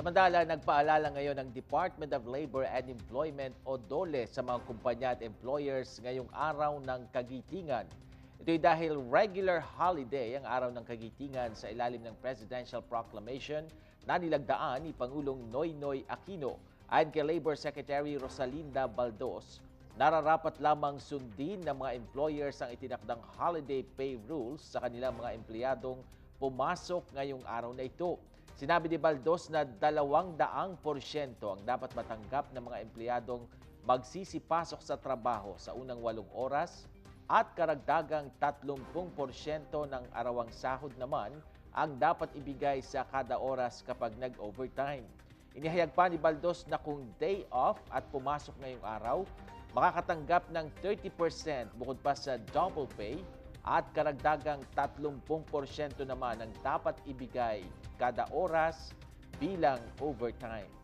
Samantala, nagpaalala ngayon ng Department of Labor and Employment o DOLE sa mga kumpanya at employers ngayong araw ng kagitingan. Ito'y dahil regular holiday ang araw ng kagitingan sa ilalim ng Presidential Proclamation na nilagdaan ni Pangulong Noynoy Aquino. Ayon kay Labor Secretary Rosalinda Baldos, nararapat lamang sundin ng mga employers ang itinakdang holiday pay rules sa kanilang mga empleyadong pumasok ngayong araw na ito. Sinabi ni Baldos na dalawang daang porsyento ang dapat matanggap ng mga empleyadong magsisipasok sa trabaho sa unang walong oras at karagdagang 30% ng arawang sahod naman ang dapat ibigay sa kada oras kapag nag-overtime. Inihayag pa ni Baldos na kung day off at pumasok ngayong araw, makakatanggap ng 30% bukod pa sa double pay at karagdagang 30% naman ang dapat ibigay kada oras bilang overtime.